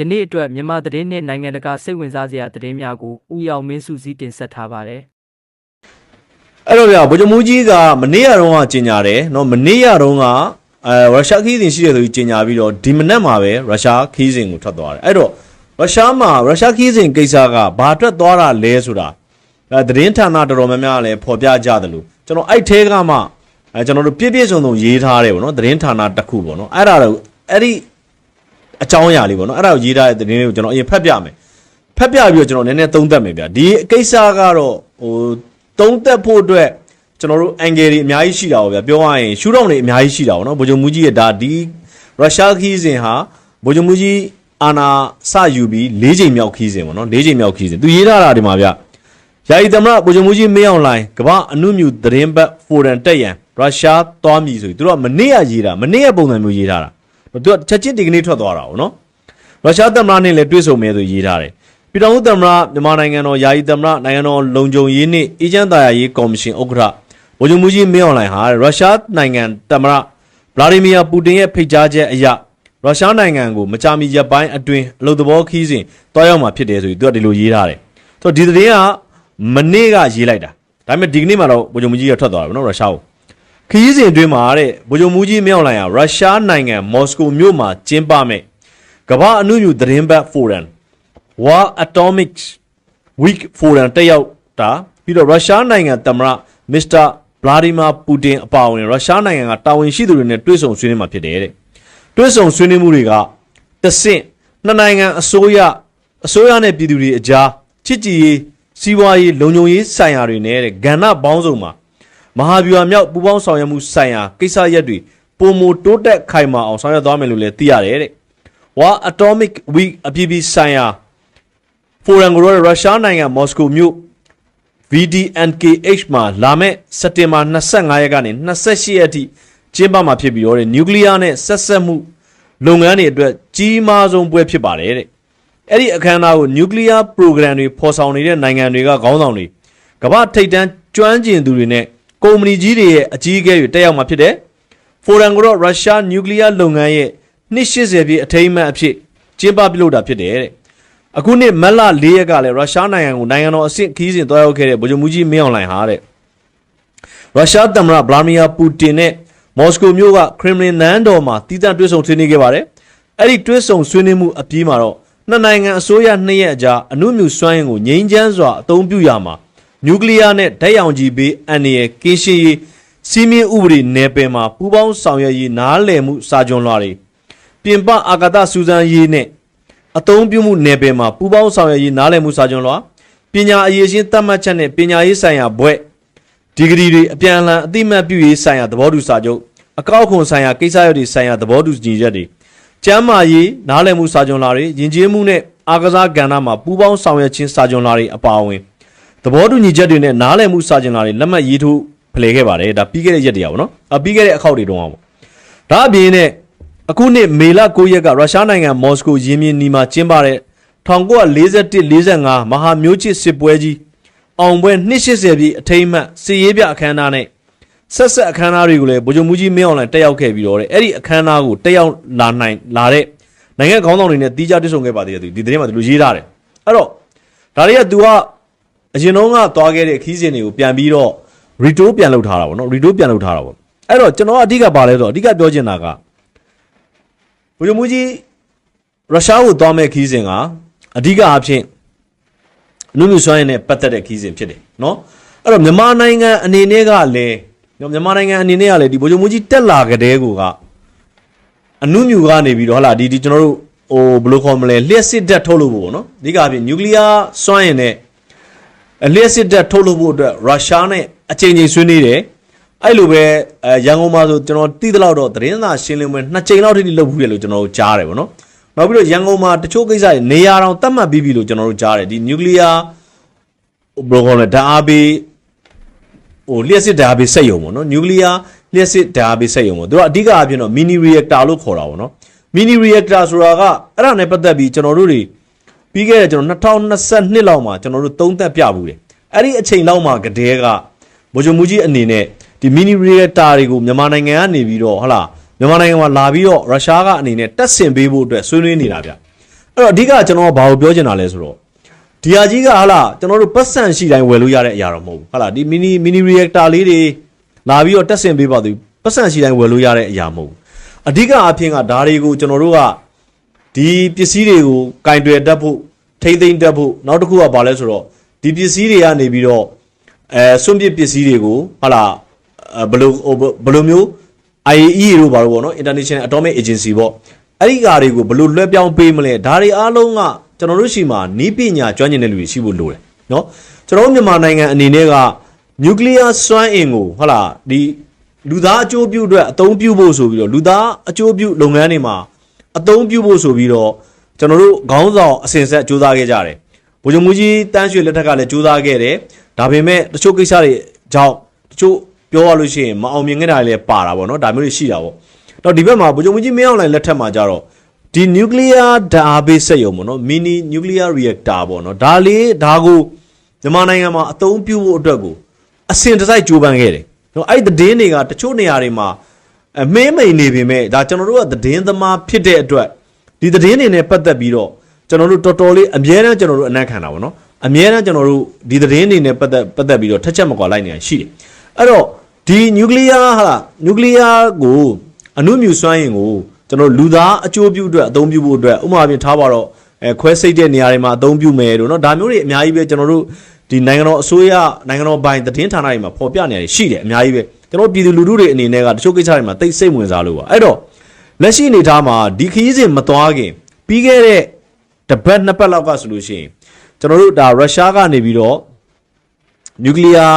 ယနေ့အတွက်မြန်မာသတင်းနဲ့နိုင်ငံတကာစိတ်ဝင်စားစရာသတင်းများကိုဥယောင်မင်းစုစည်းတင်ဆက်ထားပါတယ် အဲ့တော့ဗျာဗိုလ်ချုပ်မူကြီးကမနေ့ကတုန်းကကြီးညာတယ်เนาะမနေ့ကတုန်းကအဲရုရှားခီးစဉ်ရှိတယ်ဆိုပြီးကြီးညာပြီးတော့ဒီမနက်မှာပဲရုရှားခီးစဉ်ကိုထွက်သွားတယ်အဲ့တော့ရုရှားမှာရုရှားခီးစဉ်ကိစ္စကဘာအတွက်သွားတာလဲဆိုတာအဲသတင်းဌာနတော်တော်များများလည်းဖော်ပြကြတယ်လို့ကျွန်တော်အဲ့ထဲကမှအဲကျွန်တော်တို့ပြည့်ပြည့်စုံစုံရေးထားတယ်ဗောနော်သတင်းဌာနတစ်ခုဗောနော်အဲ့ဒါတော့အဲ့ဒီ အကြောင်းအရာလေးဗောနော်အဲ့ဒါကိုရေးထားတဲ့သတင်းလေးကိုကျွန်တော်အရင်ဖတ်ပြမယ်ဖက်ပြပြီးတော့ကျွန်တော်နည်းနည်းသုံးသပ်မယ်ဗျာဒီကိစ္စကတော့ဟိုသုံးသပ်ဖို့အတွက်ကျွန်တော်တို့အန်ဂယ်တွေအများကြီးရှိတာပေါ့ဗျာပြောရရင်ရှူတော့တွေအများကြီးရှိတာပေါ့နော်ဗိုလ်ချုပ်မူကြီးရဲ့ဒါဒီရုရှားခီးစဉ်ဟာဗိုလ်ချုပ်မူကြီးအာနာစယူပြီး၄ချိန်မြောက်ခီးစဉ်ပေါ့နော်၄ချိန်မြောက်ခီးစဉ်သူရေးထားတာဒီမှာဗျယာယီသမရဗိုလ်ချုပ်မူကြီးမင်းအောင်လိုင်းကမ္ဘာအနုမြူသတင်းဘတ်ဖိုရန်တက်ရန်ရုရှားသွားမည်ဆိုပြီးသူတို့ကမနေ့ကရေးတာမနေ့ကပုံစံမျိုးရေးထားတာ သူကချက်ချင်းဒီကနေ့ထွက်သွားတာပေါ့နော်ရုရှားသမ္မတနဲ့လည်းတွေ့ဆုံမယ်ဆိုရေးထားတယ်။ပြည်ထောင်စုသမ္မတမြန်မာနိုင်ငံတော်ယာယီသမ္မတနိုင်ငံတော်လုံခြုံရေးနှင့်အေဂျင့်တာယာရေးကော်မရှင်ဥက္ကဋ္ဌဗိုလ်ချုပ်မှုကြီးမင်းအွန်လိုင်းဟာရုရှားနိုင်ငံသမ္မတဗလာဒီမီယာပူတင်ရဲ့ဖိတ်ကြားချက်အရရုရှားနိုင်ငံကိုမကြာမီရက်ပိုင်းအတွင်းအလုပ်သဘောခီးစဉ်တွားရောက်မှာဖြစ်တယ်ဆိုပြီးသူကဒီလိုရေးထားတယ်။ဆိုတော့ဒီသတင်းကမနေ့ကရေးလိုက်တာ။ဒါပေမဲ့ဒီကနေ့မှတော့ဗိုလ်ချုပ်မှုကြီးကထွက်သွားတာဗောနော်ရုရှားကို ခရီးစဉ်အတွင်းမှာတဲ့ဗိုလ်ချုပ်မူကြီးမြောက်လိုင်ဟာရုရှားနိုင်ငံမော်စကိုမြို့မှာကျင်းပမဲ့ကမ္ဘာအနုညူသတင်းပတ်ဖိုရမ် War Atomic Week Forum တက်ရောက်တာပြီးတော့ရုရှားနိုင်ငံသမ္မတမစ္စတာဗလာဒီမာပူတင်အပါအဝင်ရုရှားနိုင်ငံကတာဝန်ရှိသူတွေနဲ့တွေ့ဆုံဆွေးနွေးမှာဖြစ်တယ်တဲ့တွေ့ဆုံဆွေးနွေးမှုတွေကတဆင့်နှစ်နိုင်ငံအစိုးရအစိုးရနဲ့ပြည်သူတွေအကြားချစ်ကြည်ရေးစီးပွားရေးလုံခြုံရေးဆိုင်ရာတွေနဲ့တဲ့ကဏ္ဍပေါင်းစုံမှာ မဟာဗျူဟာမြောက်ပူးပေါင်းဆောင်ရွက်မှုဆိုင်ရာကိစ္စရပ်တွေပုံမတိုးတက်ခိုင်မာအောင်ဆောင်ရွက်သွားမယ်လို့လည်းသိရတယ်တဲ့။ War Atomic Week အပြည်ပြည်ဆိုင်ရာဖိုရမ်ကိုတော့ရုရှားနိုင်ငံမော်စကိုမြို့ VDNKH မှာလာမယ့်စက်တင်ဘာ25ရက်ကနေ28ရက်အထိကျင်းပမှာဖြစ်ပြီးတော့တဲ့နျူကလ িয়ার နဲ့ဆက်ဆက်မှုလုပ်ငန်းတွေအတွက်ကြီးမားဆုံးပွဲဖြစ်ပါတယ်တဲ့။အဲ့ဒီအခမ်းအနားကိုနျူကလ িয়ার ပရိုဂရမ်တွေဖော်ဆောင်နေတဲ့နိုင်ငံတွေကခေါင်းဆောင်တွေကမ္ဘာထိပ်တန်းကျွမ်းကျင်သူတွေနဲ့ ကုမ္ပဏီကြီးတွေရဲ့အကြီးအကဲတွေတက်ရောက်မှာဖြစ်တယ်။ဖိုရမ်ကိုတော့ရုရှားနျူကလ িয়ার လုပ်ငန်းရဲ့နှစ်80ပြည့်အထိမ်းအမှတ်အဖြစ်ကျင်းပပြုလုပ်တာဖြစ်တယ်တဲ့။အခုနှစ်မတ်လ၄ရက်ကလည်းရုရှားနိုင်ငံကိုနိုင်ငံတော်အဆင့်ခီးစဉ်တွားရောက်ခဲ့တဲ့ဗိုလ်ချုပ်မူကြီးမင်းအောင်လှိုင်ဟာတဲ့ရုရှားသမ္မတဗလာဒီမီယာပူတင်နဲ့မော်စကိုမြို့ကခရမ်လင်နန်းတော်မှာတည်တံ့တွေ့ဆုံဆွေးနွေးခဲ့ပါတယ်။အဲ့ဒီတွေ့ဆုံဆွေးနွေးမှုအပြီးမှာတော့နှစ်နိုင်ငံအစိုးရနှစ်ရက်အကြားအမှုမြူစွမ်းရင်ကိုငြိမ်းချမ်းစွာအသုံးပြုရမှာ နျူကလ িয়ার နဲ့ဓာတ်ရောင်ခြည်ဘေးအန္တရာယ်ကင်းရှင်းရေးစီမင်းဥပဒေနယ်ပယ်မှာပူးပေါင်းဆောင်ရွက်ရေးနားလည်မှုစာချုပ်လွှာတွေပြင်ပအာကာသစူးစမ်းရေးနဲ့အသုံးပြုမှုနယ်ပယ်မှာပူးပေါင်းဆောင်ရွက်ရေးနားလည်မှုစာချုပ်လွှာပညာအရေးချင်းသတ်မှတ်ချက်နဲ့ပညာရေးဆိုင်ရာဘွဲ့ဒီဂရီတွေအပြန်အလှန်အတိမတ်ပြုရေးဆိုင်ရာသဘောတူစာချုပ်အကောက်ခွန်ဆိုင်ရာကိစ္စရပ်တွေဆိုင်ရာသဘောတူညီချက်တွေကျမ်းမာရေးနားလည်မှုစာချုပ်လွှာတွေယဉ်ကျေးမှုနဲ့အာကစားကဏ္ဍမှာပူးပေါင်းဆောင်ရွက်ခြင်းစာချုပ်လွှာတွေအပါအဝင် သဘောတူညီချက်တွေနဲ့နားလည်မှုစာချုပ်လွှာတွေလက်မှတ်ရေးထိုးဖလှယ်ခဲ့ပါတယ်ဒါပြီးခဲ့တဲ့ရက်တွေကပေါ့နော်အပြီးခဲ့တဲ့အခောက်တွေတုန်းကပေါ့ဒါအပြင်နဲ့အခုနှစ်မေလ9ရက်ကရုရှားနိုင်ငံမော်စကိုရင်းမြစ်နီမှာကျင်းပတဲ့1941-45မဟာမျိုးချစ်စစ်ပွဲကြီးအောင်ပွဲ280ပြည့်အထိမ်းအမှတ်စစ်ရေးပြအခမ်းအနားနဲ့ဆက်ဆက်အခမ်းအနားတွေကိုလည်းဗိုလ်ချုပ်မူကြီးမင်းအောင်လှိုင်တက်ရောက်ခဲ့ပြီးတော့တဲ့အဲ့ဒီအခမ်းအနားကိုတက်ရောက်လာနိုင်လာတဲ့နိုင်ငံခေါင်းဆောင်တွေနဲ့တီးခြားတွေ့ဆုံခဲ့ပါသေးတယ်သူဒီသတင်းမှာသူတို့ရေးထားတယ်အဲ့တော့ဒါတွေက तू က အရင်တော့ကသွားခဲ့တဲ့ခီးစဉ်တွေကိုပြန်ပြီးတော့ retool ပြန်လုပ်ထားတာပေါ့နော် retool ပြန်လုပ်ထားတာပေါ့အဲ့တော့ကျွန်တော်ကအဓိကပါလဲဆိုတော့အဓိကပြောချင်တာကဘုရားမူကြီးရုရှားကိုသွားမဲ့ခီးစဉ်ကအဓိကအဖြစ်အနုမြစွမ်းရည်နဲ့ပတ်သက်တဲ့ခီးစဉ်ဖြစ်တယ်နော်အဲ့တော့မြန်မာနိုင်ငံအနေနဲ့ကလည်းနော်မြန်မာနိုင်ငံအနေနဲ့ကလည်းဒီဘုရားမူကြီးတက်လာကြတဲ့ကိုကအနုမြူကနေပြီးတော့ဟလာဒီဒီကျွန်တော်တို့ဟိုဘယ်လိုခေါ်မလဲလျှက်စစ်ဓာတ်ထုတ်လို့ပေါ့နော်အဓိကအဖြစ်နျူကလ িয়ার စွမ်းရည်နဲ့ အလျှက်စစ်တပ်ထုတ်လုပ်ဖို့အတွက်ရုရှားနဲ့အချိန်ချင်းဆွေးနွေးတယ်အဲ့လိုပဲအဲရန်ကုန်မှာဆိုကျွန်တော်တိသလောက်တော့သတင်းစာရှင်းလင်းပွဲနှစ်ချိန်လောက်ထိလုပ်ဘူးရလို့ကျွန်တော်တို့ကြားတယ်ဗောနော်နောက်ပြီးတော့ရန်ကုန်မှာတချို့ကိစ္စတွေနေရာတောင်တတ်မှတ်ပြီးပြီလို့ကျွန်တော်တို့ကြားတယ်ဒီနျူကလ িয়ার ဘယ်လိုခေါ်လဲဓာတ်အားပေးဟိုလျှက်စစ်ဓာတ်အားပေးစက်ရုံပေါ့နော်နျူကလ িয়ার လျှက်စစ်ဓာတ်အားပေးစက်ရုံပေါ့သူကအဓိကအဖြစ်တော့ mini reactor လို့ခေါ်တာဗောနော် mini reactor ဆိုတာကအဲ့ဒါနဲ့ပတ်သက်ပြီးကျွန်တော်တို့တွေ ပြီးခဲ့တဲ့ကျွန်တော်2022လောက်မှာကျွန်တော်တို့သုံးသက်ပြဘူးတယ်အဲ့ဒီအချိန်လောက်မှာကတည်းကဗိုလ်ချုပ်မူကြီးအနေနဲ့ဒီ mini reactor တွေကိုမြန်မာနိုင်ငံကနေပြီးတော့ဟလာမြန်မာနိုင်ငံမှာလာပြီးတော့ရုရှားကအနေနဲ့တက်ဆင်ပေးဖို့အတွက်ဆွေးနွေးနေတာဗျအဲ့တော့အဓိကကျွန်တော်ကဘာကိုပြောချင်တာလဲဆိုတော့ဒီဟာကြီးကဟာလာကျွန်တော်တို့ပတ်စံရှိတိုင်းဝယ်လို့ရတဲ့အရာတော့မဟုတ်ဘူးဟာလာဒီ mini mini reactor လေးတွေလာပြီးတော့တက်ဆင်ပေးပါသူပတ်စံရှိတိုင်းဝယ်လို့ရတဲ့အရာမဟုတ်ဘူးအဓိကအဖြစ်ကဒါတွေကိုကျွန်တော်တို့က ဒီပစ္စည်းတွေကိုကင်တွယ်တတ်ဖို့ထိမ့်သိမ့်တတ်ဖို့နောက်တစ်ခုကဘာလဲဆိုတော့ဒီပစ္စည်းတွေကနေပြီးတော့အဲစွန့်ပစ်ပစ္စည်းတွေကိုဟာလာဘယ်လိုဘယ်လိုမျိုး IAEA တို့ဘာလို့ပေါ့နော် International Atomic Agency ပေါ့အဲ့ဒီကာတွေကိုဘယ်လိုလွှဲပြောင်းပေးမလဲဒါတွေအားလုံးကကျွန်တော်တို့ရှိမှာနီးပညာကျွမ်းကျင်တဲ့လူတွေရှိဖို့လိုတယ်နော်ကျွန်တော်တို့မြန်မာနိုင်ငံအနေနဲ့ကနျူကလ িয়ার စွမ်းအင်ကိုဟုတ်လားဒီလူသားအကျိုးပြုအတွက်အသုံးပြုဖို့ဆိုပြီးတော့လူသားအကျိုးပြုလုပ်ငန်းတွေမှာ အသုံးပြုဖို့ဆိုပြီးတော့ကျွန်တော်တို့ခေါင်းဆောင်အစဉ်ဆက်စူးစမ်းခဲ့ကြတယ်ဗိုလ်ချုပ်မူကြီးတန်းရွှေလက်ထက်ကလည်းစူးစမ်းခဲ့တယ်ဒါပေမဲ့တချို့ကိစ္စတွေကြောင့်တချို့ပြောရလို့ရှိရင်မအောင်မြင်ခဲ့တာတွေလည်းပါတာပေါ့နော်ဒါမျိုးတွေရှိတာပေါ့တော့ဒီဘက်မှာဗိုလ်ချုပ်မူကြီးမင်းအောင်လှိုင်လက်ထက်မှာကြတော့ဒီ nuclear ဓာတ်အားပေးစက်ရုံပေါ့နော် mini nuclear reactor ပေါ့နော်ဒါလေးဒါကိုမြန်မာနိုင်ငံမှာအသုံးပြုဖို့အတွက်ကိုအစဉ်တစိုက်ကြိုးပမ်းခဲ့တယ်နော်အဲ့ဒီသတင်းတွေကတချို့နေရာတွေမှာ အမင်းမိန်နေပေမဲ့ဒါကျွန်တော်တို့ကသတင်းသမားဖြစ်တဲ့အတွက်ဒီသတင်းတွေနဲ့ပတ်သက်ပြီးတော့ကျွန်တော်တို့တော်တော်လေးအများအားကျွန်တော်တို့အနက်ခံတာပေါ့နော်အများအားကျွန်တော်တို့ဒီသတင်းတွေနဲ့ပတ်သက်ပတ်သက်ပြီးတော့ထက်ချက်မကွာလိုက်နေတာရှိတယ်အဲ့တော့ဒီနျူကလ িয়ার ဟာလားနျူကလ িয়ার ကိုအနုမြူစွမ်းအင်ကိုကျွန်တော်လူသားအကျိုးပြုအတွက်အသုံးပြုဖို့အတွက်ဥပမာပြင်ထားပါတော့အဲခွဲစိတ်တဲ့နေရာတွေမှာအသုံးပြုမယ်လို့เนาะဒါမျိုးတွေအများကြီးပဲကျွန်တော်တို့ဒီနိုင်ငံတော်အစိုးရနိုင်ငံတော်ဘိုင်သတင်းဌာနတွေမှာပေါ်ပြနေရတယ်ရှိတယ်အများကြီးပဲ ကျွန်တော်ပြည်သူလူထုတွေအနေနဲ့ကတချို့ကိစ္စတွေမှာတိတ်စိတ်ဝင်စားလို့ပါအဲ့တော့လက်ရှိအနေထားမှာဒီခရီးစဉ်မသွားခင်ပြီးခဲ့တဲ့တပတ်နှစ်ပတ်လောက်ကဆိုလို့ရှိရင်ကျွန်တော်တို့ဒါရုရှားကနေပြီးတော့နျူကလ িয়ার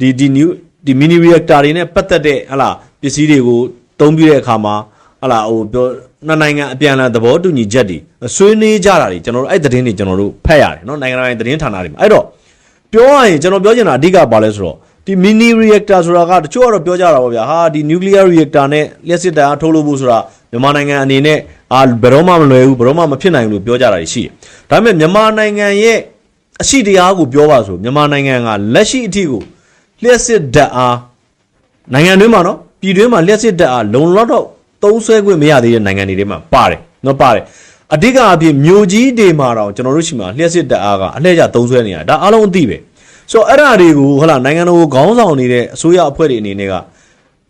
ဒီဒီနျူဒီမီနီရီယက်တာတွေနဲ့ပတ်သက်တဲ့ဟလာပစ္စည်းတွေကိုတုံးပြတဲ့အခါမှာဟလာဟိုပြောနှစ်နိုင်ငံအပြန်အလှန်သဘောတူညီချက်တွေဆွေးနွေးကြတာတွေကျွန်တော်တို့အဲ့သတင်းတွေကျွန်တော်တို့ဖတ်ရတယ်เนาะနိုင်ငံတိုင်းသတင်းဌာနတွေမှာအဲ့တော့ပြောရရင်ကျွန်တော်ပြောချင်တာအဓိကပါလဲဆိုတော့ ဒီ mini reactor ဆိုတာကတချို့ကတော့ပြောကြတာပေါ့ဗျာဟာဒီ nuclear reactor နဲ့လျှက်စစ်တအားထုတ်လို့ဖို့ဆိုတာမြန်မာနိုင်ငံအနေနဲ့အာဘယ်တော့မှမလွယ်ဘူးဘယ်တော့မှမဖြစ်နိုင်ဘူးလို့ပြောကြတာရှိတယ်ဒါပေမဲ့မြန်မာနိုင်ငံရဲ့အရှိတရားကိုပြောပါဆိုမြန်မာနိုင်ငံကလက်ရှိအထိကိုလျှက်စစ်ဓာတ်အားနိုင်ငံတွင်းမှာနော်ပြည်တွင်းမှာလျှက်စစ်ဓာတ်အားလုံလောက်တော့သုံးဆွဲခွင့်မရသေးတဲ့နိုင်ငံတွေထဲမှာပါတယ်နော်ပါတယ်အဓိကအဖြစ်မြို့ကြီးတွေမှာတော့ကျွန်တော်တို့ရှိမှာလျှက်စစ်ဓာတ်အားကအလှည့်ကျသုံးဆွဲနေတာဒါအားလုံးအသိပဲ ဆိုတော့အဲ့ဒါတွေကိုဟလာနိုင်ငံတော်ကိုခေါင်းဆောင်နေတဲ့အစိုးရအဖွဲ့တွေအနေနဲ့က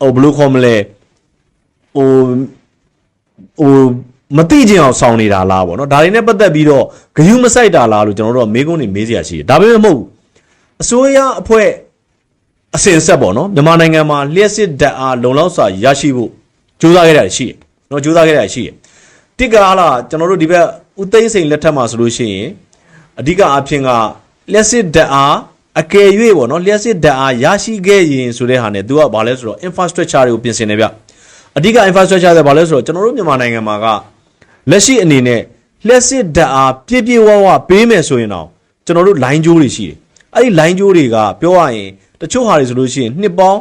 ဟိုဘယ်လိုခေါ်မလဲဟိုဟိုမသိချင်အောင်ဆောင်နေတာလားပေါ့နော်ဒါတွေနဲ့ပတ်သက်ပြီးတော့ဂယုမဆိုင်တာလားလို့ကျွန်တော်တို့ကမေးခွန်းတွေမေးစရာရှိတယ်ဒါပေမဲ့မဟုတ်ဘူးအစိုးရအဖွဲ့အစင်ဆက်ပေါ့နော်မြန်မာနိုင်ငံမှာလျှက်စစ်ဓာတ်အားလုံလောက်စွာရရှိဖို့ကြိုးစားခဲ့တာရှိတယ်နော်ကြိုးစားခဲ့တာရှိတယ်တစ်ကဟာလားကျွန်တော်တို့ဒီဘက်ဦးသိန်းစိန်လက်ထက်မှာဆိုလို့ရှိရင်အဓိကအဖြစ်ကလျှက်စစ်ဓာတ်အား အကယ်၍ပေါ့နော်လျှက်စစ်ဓာတ်အားရရှိခဲ့ရင်ဆိုတဲ့ဟာနဲ့သူကဘာလဲဆိုတော့ infrastructure တွေကိုပြင်ဆင်နေဗျအဓိက infrastructure တွေဘာလဲဆိုတော့ကျွန်တော်တို့မြန်မာနိုင်ငံမှာကလက်ရှိအနေနဲ့လျှက်စစ်ဓာတ်အားပြည့်ပြည့်ဝဝပေးမယ်ဆိုရင်တော့ကျွန်တော်တို့ line ကြိုးတွေရှိတယ်အဲ့ဒီ line ကြိုးတွေကပြောရရင်တချို့ဟာတွေဆိုလို့ရှိရင်နှစ်ပေါင်း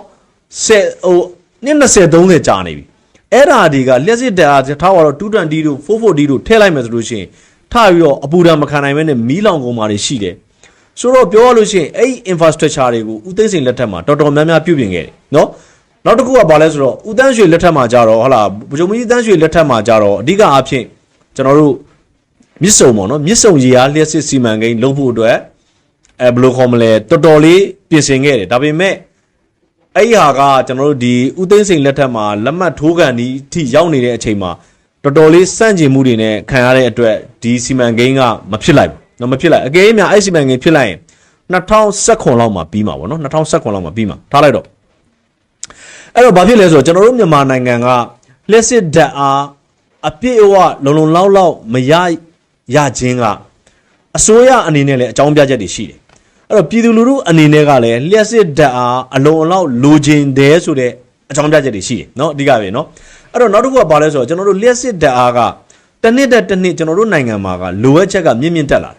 10ဟိုနှစ်20 30ကြာနေပြီအဲ့ဓာတွေကလျှက်စစ်ဓာတ်အားထားပါတော့ 220တို့ 440တို့ထည့်လိုက်မယ်ဆိုလို့ရှိရင်ထပြီးတော့အပူဓာတ်မခံနိုင်မဲနဲ့မီးလောင်ကုန်မာတွေရှိတယ် ဆိုတော့ပြောရလို့ရှိရင်အဲ့ဒီ infrastructure တွေကိုဦးသိန်းစိန်လက်ထက်မှာတော်တော်များများပြုပြင်ခဲ့တယ်နော်နောက်တစ်ခုကဘာလဲဆိုတော့ဦးတန်းရွှေလက်ထက်မှာကြတော့ဟာလာဗိုလ်ချုပ်မကြီးတန်းရွှေလက်ထက်မှာကြတော့အဓိကအားဖြင့်ကျွန်တော်တို့မြစ်စုံပေါ့နော်မြစ်စုံရေအားလျှက်စစ်စီမံကိန်းလုပ်ဖို့အတွက်အဲဘယ်လိုခေါ်မလဲတော်တော်လေးပြင်ဆင်ခဲ့တယ်ဒါပေမဲ့အဲ့ဒီဟာကကျွန်တော်တို့ဒီဦးသိန်းစိန်လက်ထက်မှာလက်မှတ်ထိုးကန်ဒီအထိရောက်နေတဲ့အချိန်မှာတော်တော်လေးစန့်ကျင်မှုတွေနဲ့ခံရတဲ့အတွက်ဒီစီမံကိန်းကမဖြစ်လိုက်ဘူး နော်မဖြစ်လိုက်အကယ်၍များအဲ့စီမံကိန်းဖြစ်လိုက်ရင်2019လောက်မှာပြီးမှာပေါ့နော်2019လောက်မှာပြီးမှာထားလိုက်တော့အဲ့တော့ဘာဖြစ်လဲဆိုတော့ကျွန်တော်တို့မြန်မာနိုင်ငံကလက်စစ်ဓာတ်အားအပြည့်အဝလုံလုံလောက်လောက်မရရခြင်းကအစိုးရအနေနဲ့လည်းအကြောင်းပြချက်တွေရှိတယ်အဲ့တော့ပြည်သူလူထုအနေနဲ့ကလည်းလျှက်စစ်ဓာတ်အားအလုံးအလောက်လိုချင်တယ်ဆိုတဲ့အကြောင်းပြချက်တွေရှိတယ်เนาะအဓိကပဲเนาะအဲ့တော့နောက်တစ်ခုကဘာလဲဆိုတော့ကျွန်တော်တို့လျှက်စစ်ဓာတ်အားကတစ်နှစ်တက်တစ်နှစ်ကျွန်တော်တို့နိုင်ငံမှာကလိုအပ်ချက်ကမြင့်မြင့်တက်လာတယ်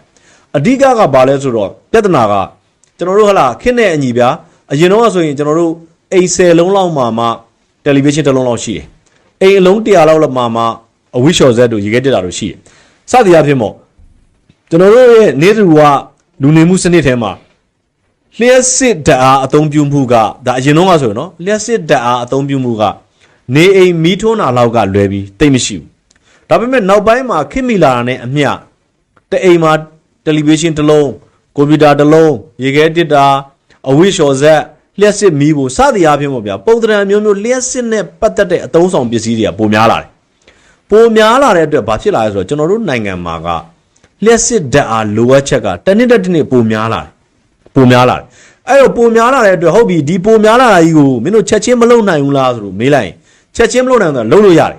အဓိကကဘာလဲဆိုတော့ပြဿနာကကျွန်တော်တို့ဟလာခင်းတဲ့အညီပြာအရင်တော့ဆိုရင်ကျွန်တော်တို့အိမ်10လုံးလောက်မှာမှတယ်လီဗီရှင်းတစ်လုံးလောက်ရှိတယ်အိမ်အလုံး100လောက်လောက်မှာမှအဝိရှော်ဇက်တို့ရေခဲတက်တာတို့ရှိတယ်စသည်အဖြစ်မို့ကျွန်တော်တို့ရဲ့နေသူကလူနေမှုစနစ်ထဲမှာလျှက်စစ်ဓာတ်အားအသုံးပြုမှုကဒါအရင်တော့ကဆိုရင်နော်လျှက်စစ်ဓာတ်အားအသုံးပြုမှုကနေအိမ်မီးထွန်းတာလောက်ကလွယ်ပြီးတိတ်မရှိဘူးဒါပေမဲ့နောက်ပိုင်းမှာခင်မီလာတာနဲ့အမျှတအိမ်မှာ တယ်လီဗီရှင်းတစ်လုံးကွန်ပျူတာတစ်လုံးရေခဲတစ်တာအဝိရှော်ဆက်လျှက်စစ်မီးဖို့စသည်အားဖြင့်ပေါ့ဗျာပုံသဏ္ဍာန်မျိုးမျိုးလျှက်စစ်နဲ့ပတ်သက်တဲ့အသုံးဆောင်ပစ္စည်းတွေကပိုများလာတယ်ပိုများလာတဲ့အတွက်ဘာဖြစ်လာလဲဆိုတော့ကျွန်တော်တို့နိုင်ငံမှာကလျှက်စစ်ဓာတ်အားလိုအပ်ချက်ကတစ်နှစ်တစ်နှစ်ပိုများလာတယ်ပိုများလာတယ်အဲ့တော့ပိုများလာတဲ့အတွက်ဟုတ်ပြီဒီပိုများလာတာကြီးကိုမင်းတို့ချက်ချင်းမလုပ်နိုင်ဘူးလားဆိုလို့မေးလိုက်ရင်ချက်ချင်းမလုပ်နိုင်ဘူးဆိုတော့လုပ်လို့ရတယ်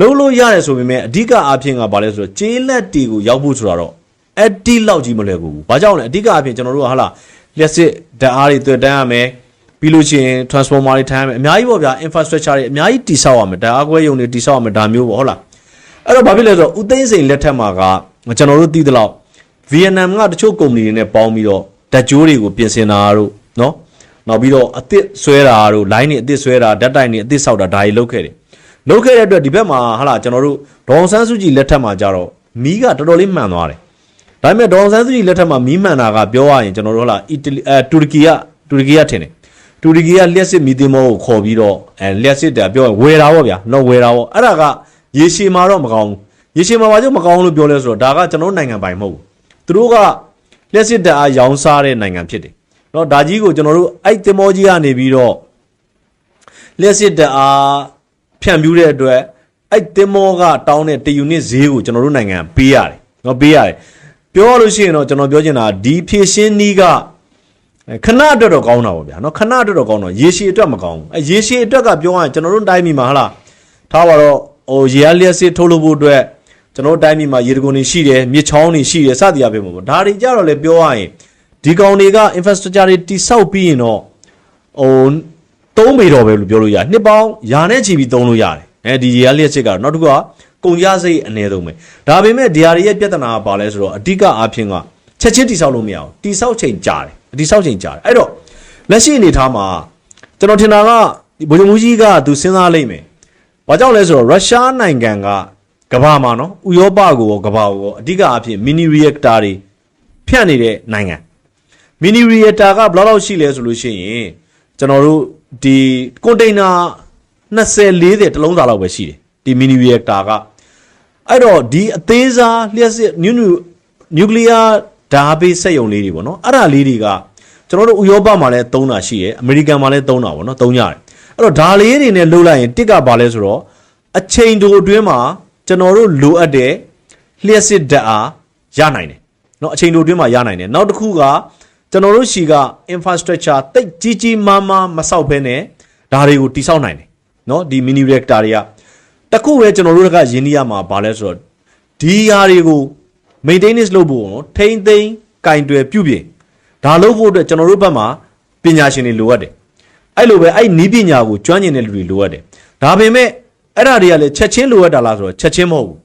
လုံးလို့ရတယ်ဆိုပေမဲ့အဓိကအားဖြင့်ကဘာလဲဆိုတော့ကျေးလက်တီကိုရောက်ဖို့ဆိုတာတော့ အတိလောက်ကြီးမလွယ်ကူဘူး။ဘာကြောင့်လဲအဓိကအားဖြင့်ကျွန်တော်တို့ကဟာလာလျှက်စစ်ဓာတ်အားတွေတွေ့တန်းရမယ်ပြီးလို့ရှိရင် transformer တွေထိုင်းရမယ်အများကြီးပေါ့ဗျာ infrastructure တွေအများကြီးတိဆောက်ရမယ်ဓာတ်အားကွဲရုံတွေတိဆောက်ရမယ်ဒါမျိုးပေါ့ဟုတ်လားအဲ့တော့ဘာဖြစ်လဲဆိုတော့ဦးသိန်းစိန်လက်ထက်မှာကကျွန်တော်တို့သိသလောက်ဗီယက်နမ်ကတချို့ကုမ္ပဏီတွေနဲ့ပေါင်းပြီးတော့ဓာတ်ကြိုးတွေကိုပြင်ဆင်တာတို့နော်နောက်ပြီးတော့အသစ်ဆွဲတာတို့ line တွေအသစ်ဆွဲတာဓာတ်တိုင်တွေအသစ်ဆောက်တာဒါတွေလုပ်ခဲ့တယ်လုပ်ခဲ့တဲ့အတွက်ဒီဘက်မှာဟာလာကျွန်တော်တို့ဒေါအောင်ဆန်းစုကြည်လက်ထက်မှာကြတော့မီးကတော်တော်လေးမှန်သွားတယ်။ ဒါပေမဲ့ဒေါ်ဆန်းစုကြည်လက်ထက်မှာမီးမှန်တာကပြောရရင်ကျွန်တော်တို့ဟလာအီတလီအဲတူရကီကတူရကီကထင်တယ်တူရကီကလျှက်စစ်မီးသင်္ဘောကိုခေါ်ပြီးတော့အဲလျှက်စစ်တာပြောဝယ်တာပေါ့ဗျာနော်ဝယ်တာပေါ့အဲ့ဒါကရေရှည်မှာတော့မကောင်းဘူးရေရှည်မှာဘာကြောင့်မကောင်းလို့ပြောလဲဆိုတော့ဒါကကျွန်တော်နိုင်ငံပိုင်မဟုတ်ဘူးသူတို့ကလျှက်စစ်တပ်အားရောင်းစားတဲ့နိုင်ငံဖြစ်တယ်နော်ဒါကြီးကိုကျွန်တော်တို့အဲ့သင်္ဘောကြီးကနေပြီးတော့လျှက်စစ်တပ်အားဖြန့်ဖြူးတဲ့အတွက်အဲ့သင်္ဘောကတောင်းတဲ့တယူနစ်ဈေးကိုကျွန်တော်တို့နိုင်ငံပေးရတယ်နော်ပေးရတယ် ပြောရလို့ရှိရင်တော့ကျွန်တော်ပြောချင်တာဒီဖြည့်ရှင်းနီးကခဏအတွက်တော့ကောင်းတာပေါ့ဗျာနော်ခဏအတွက်တော့ကောင်းတော့ရေရှည်အတွက်မကောင်းဘူးအဲရေရှည်အတွက်ကပြောရရင်ကျွန်တော်တို့တိုင်းပြည်မှာဟလားထားပါတော့ဟိုရေအားလျှက်စစ်ထုတ်လုပ်ဖို့အတွက်ကျွန်တော်တို့တိုင်းပြည်မှာရေတံခွန်တွေရှိတယ်မြစ်ချောင်းတွေရှိတယ်စသည်အပြင်ပေါ့ဒါတွေကြတော့လေပြောရရင်ဒီကောင်တွေက infrastructure တွေတိဆောက်ပြီးရင်တော့ဟိုသုံးပေတော့ပဲလို့ပြောလို့ရနှစ်ပေါင်းယာနဲ့ချီပြီးသုံးလို့ရတယ်အဲဒီရေအားလျှက်စစ်ကတော့နောက်တစ်ခုက ကုန်ကြစိတ်အနည်းဆုံးပဲဒါပေမဲ့ဒီဟာတွေရဲ့ပြဿနာကဘာလဲဆိုတော့အဓိကအားဖြင့်ကချက်ချင်းတိဆောက်လို့မရအောင်တိဆောက်ချိန်ကြာတယ်တိဆောက်ချိန်ကြာတယ်အဲ့တော့လက်ရှိအနေထားမှာကျွန်တော်ထင်တာကဒီဗိုလ်ချုပ်မှုကြီးကသူစဉ်းစားလိမ့်မယ်ဘာကြောင့်လဲဆိုတော့ရုရှားနိုင်ငံကကမ္ဘာမှာနော်ဥရောပကိုရောကမ္ဘာကိုရောအဓိကအားဖြင့် mini reactor တွေဖြန့်နေတဲ့နိုင်ငံမီနီရီယတာကဘယ်လောက်လောက်ရှိလဲဆိုလို့ရှိရင်ကျွန်တော်တို့ဒီကွန်တိန်နာ20 40တလုံးစာလောက်ပဲရှိတယ်ဒီမီနီရီယတာက အဲ့တော့ဒီအသေးစားလျှက်စစ်နျူနျူနျူကလ িয়ার ဓာဘေးစက်ရုံလေးတွေပေါ့နော်အဲ့ဒါလေးတွေကကျွန်တော်တို့ဥရောပမှာလည်းသုံးတာရှိတယ်အမေရိကန်မှာလည်းသုံးတာပေါ့နော်သုံးကြတယ်အဲ့တော့ဓာလေးတွေနဲ့လှုပ်လိုက်ရင်တစ်ကဘာလဲဆိုတော့အချိန်တိုအတွင်းမှာကျွန်တော်တို့လိုအပ်တဲ့လျှက်စစ်ဓာအားရနိုင်တယ်နော်အချိန်တိုအတွင်းမှာရနိုင်တယ်နောက်တစ်ခုကကျွန်တော်တို့ရှိက infrastructure တိတ်ကြီးကြီးမားမားမဆောက်ဘဲနဲ့ဓာတွေကိုတိဆောက်နိုင်တယ်နော်ဒီ mini reactor တွေက တခုပဲကျွန်တော်တို့ကယင်းနီးရမှာဘာလဲဆိုတော့ဒီဟာတွေကို maintenance လုပ်ဖို့နော်ထိမ့်သိမ်းကင်တွယ်ပြုပြင်ဒါလုပ်ဖို့အတွက်ကျွန်တော်တို့ဘက်မှာပညာရှင်တွေလိုအပ်တယ်အဲ့လိုပဲအဲ့နီးပညာကိုကျွမ်းကျင်တဲ့လူတွေလိုအပ်တယ်ဒါပေမဲ့အဲ့ဒါတွေကလည်းချက်ချင်းလိုအပ်တာလားဆိုတော့ချက်ချင်းမဟုတ်ဘူး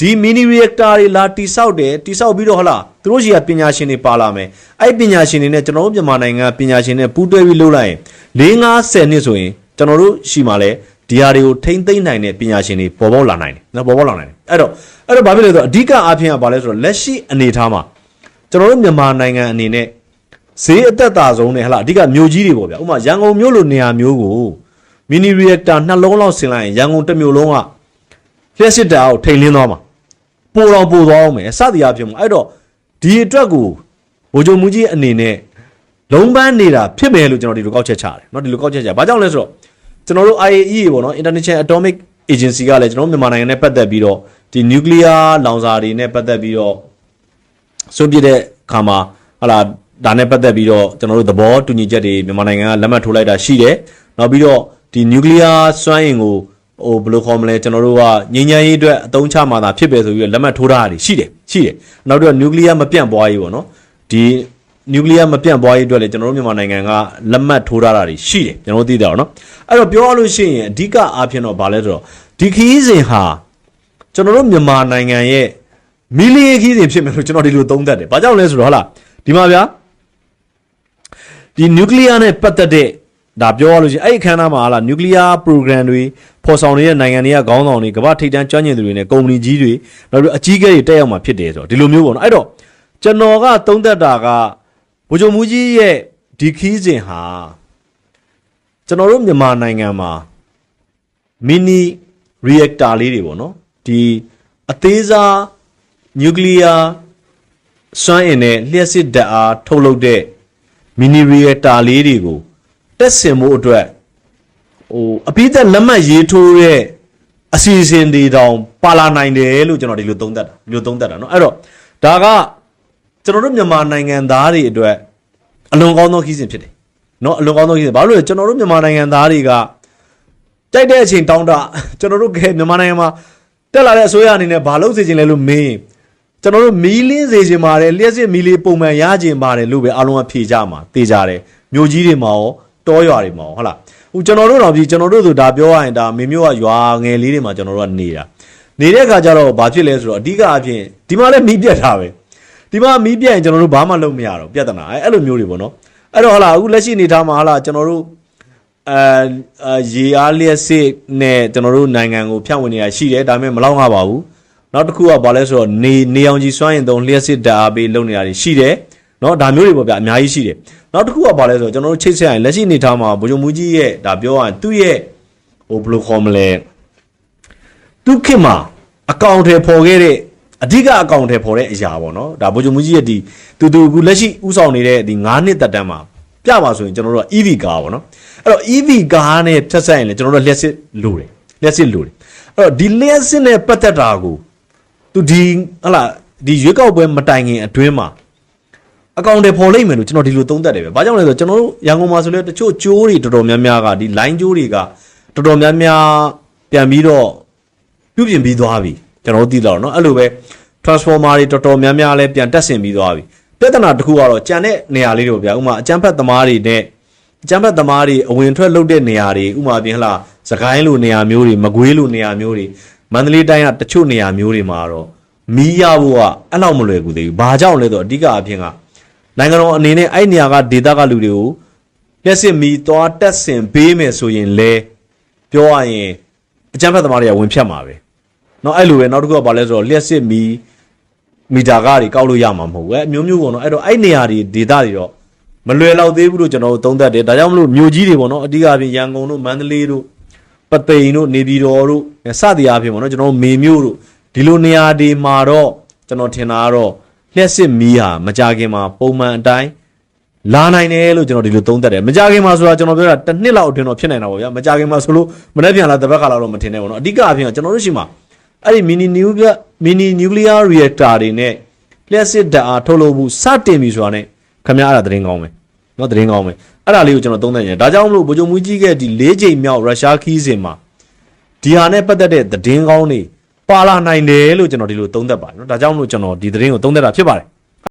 ဒီ mini reactor တွေလာတိဆောက်တယ်တိဆောက်ပြီးတော့ဟလားသူတို့ရှိကပညာရှင်တွေပါလာမယ်အဲ့ပညာရှင်တွေနဲ့ကျွန်တော်တို့မြန်မာနိုင်ငံပညာရှင်တွေပူးတွဲပြီးလုပ်လိုက်ရင်၄50နှစ်ဆိုရင်ကျွန်တော်တို့ရှိမှလဲ ဒီဟာတွေကိုထိမ့်သိမ့်နိုင်တဲ့ပညာရှင်တွေပေါ်ပေါက်လာနိုင်တယ်နော်ပေါ်ပေါက်လာနိုင်တယ်အဲ့တော့အဲ့တော့ဘာဖြစ်လဲဆိုတော့အဓိကအားဖြင့်ကဘာလဲဆိုတော့လက်ရှိအနေအထားမှာကျွန်တော်တို့မြန်မာနိုင်ငံအနေနဲ့ဈေးအသက်သာဆုံးနဲ့ဟလာအဓိကမြို့ကြီးတွေပေါ့ဗျာဥပမာရန်ကုန်မြို့လိုနေရာမျိုးကိုမီနီရီယက်တာနှလုံးလောက်ဆင်လိုက်ရင်ရန်ကုန်တစ်မြို့လုံးကလျှက်စစ်တာကိုထိန်လင်းသွားမှာပိုတော်ပိုသွားအောင်မယ်စသည်အဖြစ်မှာအဲ့တော့ဒီအတွက်ကိုဘိုးချုပ်မူကြီးအနေနဲ့လုံးပန်းနေတာဖြစ်မယ်လို့ကျွန်တော်ဒီလိုကောက်ချက်ချတယ်เนาะဒီလိုကောက်ချက်ချဘာကြောင့်လဲဆိုတော့ ကျွန်တော်တို့ IAEA ပေါ့နော် International Atomic Agency ကလည်းကျွန်တော်တို့မြန်မာနိုင်ငံနဲ့ပတ်သက်ပြီးတော့ဒီ nuclear လောင်စာတွေနဲ့ပတ်သက်ပြီးတော့စွန့်ပစ်တဲ့ခါမှာဟာလာဒါနဲ့ပတ်သက်ပြီးတော့ကျွန်တော်တို့သဘောတူညီချက်တွေမြန်မာနိုင်ငံကလက်မှတ်ထိုးလိုက်တာရှိတယ်နောက်ပြီးတော့ဒီ nuclear စွမ်းအင်ကိုဟိုဘယ်လိုခေါ်မလဲကျွန်တော်တို့ကငြိမ်းချမ်းရေးအတွက်အသုံးချမှာသာဖြစ်ပဲဆိုပြီးတော့လက်မှတ်ထိုးထားတာတွေရှိတယ်ရှိတယ်နောက်တော့ nuclear မပြန့်ပွားရေးပေါ့နော်ဒီ nuclear မပြန့်ပွားရေးအတွက်လည်းကျွန်တော်တို့မြန်မာနိုင်ငံကလက်မှတ်ထိုးထားတာတွေရှိတယ်ကျွန်တော်တို့သိတယ်နော်အဲ့တော့ပြောရလို့ရှိရင်အဓိကအားဖြင့်တော့ဗာလဲဆိုတော့ဒီခီးစဉ်ဟာကျွန်တော်တို့မြန်မာနိုင်ငံရဲ့မီလီယံခီးစဉ်ဖြစ်မယ်လို့ကျွန်တော်ဒီလိုသုံးသပ်တယ်ဘာကြောင့်လဲဆိုတော့ဟုတ်လားဒီမှာဗျာဒီ nuclear နဲ့ပတ်သက်တဲ့ဒါပြောရလို့ရှိရင်အဲ့ဒီအခမ်းအနားမှာဟာလား nuclear program တွေဖော်ဆောင်နေတဲ့နိုင်ငံတွေကခေါင်းဆောင်တွေကမ္ဘာထိပ်တန်းကျွမ်းကျင်သူတွေနဲ့ကုမ္ပဏီကြီးတွေနောက်ပြီးအကြီးအကဲတွေတက်ရောက်မှာဖြစ်တယ်ဆိုတော့ဒီလိုမျိုးပေါ့နော်အဲ့တော့ကျွန်တော်ကသုံးသက်တာက ဗိုလ်ချုပ်မူကြီးရဲ့ဒီခီးစဉ်ဟာကျွန်တော်တို့မြန်မာနိုင်ငံမှာ mini reactor လေးတွေပေါ့နော် ဒီအသေးစားနျူကလ িয়ার စွမ်းအင်နဲ့လျှက်စစ်ဓာတ်အားထုတ်လုပ်တဲ့မီနီရီယတာလေးတွေကိုတက်ဆင်မှုအတွက်ဟိုအပိသက်လက်မှတ်ရေးထိုးတဲ့အစီအစဉ်တွေတောင်ပါလာနိုင်တယ်လို့ကျွန်တော်ဒီလိုသုံးသပ်တာဒီလိုသုံးသပ်တာเนาะအဲ့တော့ဒါက ကျွန်တော်တို့မြန်မာနိုင်ငံသားတွေအတွက်အလွန်ကောင်းသောခီးစဉ်ဖြစ်တယ်เนาะအလွန်ကောင်းသောခီးစဉ်ဘာလို့လဲကျွန်တော်တို့မြန်မာနိုင်ငံသားတွေကကြိုက်တဲ့အချိန်တောင်းတကျွန်တော်တို့ကဲမြန်မာနိုင်ငံမှာတက်လာတဲ့အစိုးရအနေနဲ့ဘာလုပ်စေချင်လဲလို့မေးရင် ကျွန်တော်တို့မီးလင်းစေခြင်းပါတယ်လျှက်စစ်မီးလေးပုံမှန်ရခြင်းပါတယ်လို့ပဲအားလုံးကဖြေကြမှာသိကြတယ်မြို့ကြီးတွေမှာရောတောရွာတွေမှာရောဟုတ်လားဟိုကျွန်တော်တို့တော့ဒီကျွန်တော်တို့ဆိုဒါပြောရရင်ဒါမင်းမျိုးကရွာငယ်လေးတွေမှာကျွန်တော်တို့ကနေတာနေတဲ့အခါကျတော့ဘာဖြစ်လဲဆိုတော့အဓိကအဖြစ်ဒီမှာလည်းမီးပြတ်တာပဲ ဒီမှာမီးပြတ်ရင်ကျွန်တော်တို့ဘာမှလုပ်မရတော့ပြဿနာအဲအဲ့လိုမျိုးတွေပေါ့နော်အဲ့တော့ဟလာအခုလက်ရှိအနေထားမှာဟလာကျွန်တော်တို့အဲရေအားလျက်စစ်နဲ့ကျွန်တော်တို့နိုင်ငံကိုဖြန့်ဝင်နေရရှိတယ်ဒါပေမဲ့မလောက်ရပါဘူးနောက်တစ်ခုကဘာလဲဆိုတော့နေနေအောင်ကြီးစွမ်းရင်တုံးလျက်စစ်ဓာတ်ပေးလုပ်နေတာတွေရှိတယ်နော်ဒါမျိုးတွေပေါ့ဗျအများကြီးရှိတယ်နောက်တစ်ခုကဘာလဲဆိုတော့ကျွန်တော်တို့ချိတ်ဆက်ရင်လက်ရှိအနေထားမှာဘုံမူကြီးရဲ့ဒါပြောရရင်သူ့ရဲ့ဟိုဘယ်လိုခေါ်မလဲသူ့ခင်မှာအကောင့်ထဲပေါ်ခဲ့တဲ့ အဓိကအကောင့်ထဲပေါ်တဲ့အရာပေါ့နော်ဒါဗိုလ်ချုပ်မူကြီးရဲ့ဒီတူတူအခုလက်ရှိဥဆောင်နေတဲ့ဒီ9နှစ်သက်တမ်းမှာပြပါဆိုရင်ကျွန်တော်တို့က EV ကားပေါ့နော်အဲ့တော့ EV ကားနဲ့ဖြတ်ဆက်ရင်လည်းကျွန်တော်တို့လျှက်စစ်လိုတယ်လျှက်စစ်လိုတယ်အဲ့တော့ဒီလျှက်စစ်နဲ့ပတ်သက်တာကိုသူဒီဟလာဒီရွေးကောက်ပွဲမတိုင်ခင်အတွင်းမှာအကောင့်တွေပေါ်လိမ့်မယ်လို့ကျွန်တော်ဒီလိုသုံးသပ်တယ်ပဲ။ဘာကြောင့်လဲဆိုတော့ကျွန်တော်တို့ရန်ကုန်မှာဆိုလဲတချို့ကျိုးတွေတော်တော်များများကဒီ line ကျိုးတွေကတော်တော်များများပြန်ပြီးတော့ပြုပြင်ပြီးသွားပြီ။ ကျွန်တော်တို့သိတော့เนาะအဲ့လိုပဲ transformer တွေတော်တော်များများလဲပြန်တက်ဆင်ပြီးသွားပြီ။ပြဿနာတစ်ခုကတော့ကြံတဲ့နေရာလေးတွေပေါ့ဗျာ။ဥပမာအကြမ်းဖက်သမားတွေနဲ့အကြမ်းဖက်သမားတွေအဝင်ထွက်လုပ်တဲ့နေရာတွေဥပမာပြင်ဟလာစကိုင်းလိုနေရာမျိုးတွေမကွေးလိုနေရာမျိုးတွေမန္တလေးတိုင်းကတချို့နေရာမျိုးတွေမှာတော့မီးရဖို့ကအဲ့လောက်မလွယ်ကူသေးဘူး။ဘာကြောင့်လဲဆိုတော့အဓိကအဖြစ်ကနိုင်ငံတော်အနေနဲ့အဲ့နေရာကဒေသကလူတွေကိုလက်စစ်မီသွားတက်ဆင်ပေးမယ်ဆိုရင်လဲပြောရရင်အကြမ်းဖက်သမားတွေကဝင်ဖြတ်မှာပဲ။ နော်အဲ့လိုပဲနောက်တစ်ခုကဘာလဲဆိုတော့လျှက်စစ်မီမီတာကားတွေကောက်လို့ရမှာမဟုတ်ဘူးအဲအမျိုးမျိုးပေါ့နော်အဲ့တော့အဲ့နေရာတွေဒေသတွေတော့မလွယ်လောက်သေးဘူးလို့ကျွန်တော်တို့သုံးသပ်တယ်ဒါကြောင့်မလို့မြို့ကြီးတွေပေါ့နော်အဓိကအားဖြင့်ရန်ကုန်တို့မန္တလေးတို့ပသိမ်တို့နေပြည်တော်တို့စသည်အားဖြင့်ပေါ့နော်ကျွန်တော်တို့မေမြို့တို့ဒီလိုနေရာတွေမှာတော့ကျွန်တော်ထင်တာကတော့လျှက်စစ်မီးဟာမကြခင်မှာပုံမှန်အတိုင်းလာနိုင်တယ်လို့ကျွန်တော်ဒီလိုသုံးသပ်တယ်မကြခင်မှာဆိုတာကျွန်တော်ပြောတာတစ်နှစ်လောက်အတွင်းတော့ဖြစ်နိုင်တာပေါ့ဗျာမကြခင်မှာဆိုလို့မနေ့ပြန်လာတစ်ပတ်ခါလောက်တော့မထင်နဲ့ပေါ့နော်အဓိကအပြင်ကျွန်တော်တို့ရှိမှာ အဲ့ဒီ mini nuclear mini nuclear reactor တွေနဲ့လျှက်စစ်ဓာတ်အားထုတ်လုပ်မှုစတင်ပြီဆိုတာနဲ့ခင်ဗျားအဲ့ဒါသတင်းကောင်းမယ်နော်သတင်းကောင်းမယ်အဲ့ဒါလေးကိုကျွန်တော်သုံးသပ်နေတယ်ဒါကြောင့်မလို့ဗိုလ်ချုပ်မူကြီးကဒီ၄ချိန်မြောက်ရုရှားခီးစဉ်မှာဒီဟာနဲ့ပတ်သက်တဲ့သတင်းကောင်းတွေပါလာနိုင်တယ်လို့ကျွန်တော်ဒီလိုသုံးသပ်ပါတယ်နော်ဒါကြောင့်မလို့ကျွန်တော်ဒီသတင်းကိုသုံးသပ်တာဖြစ်ပါတယ်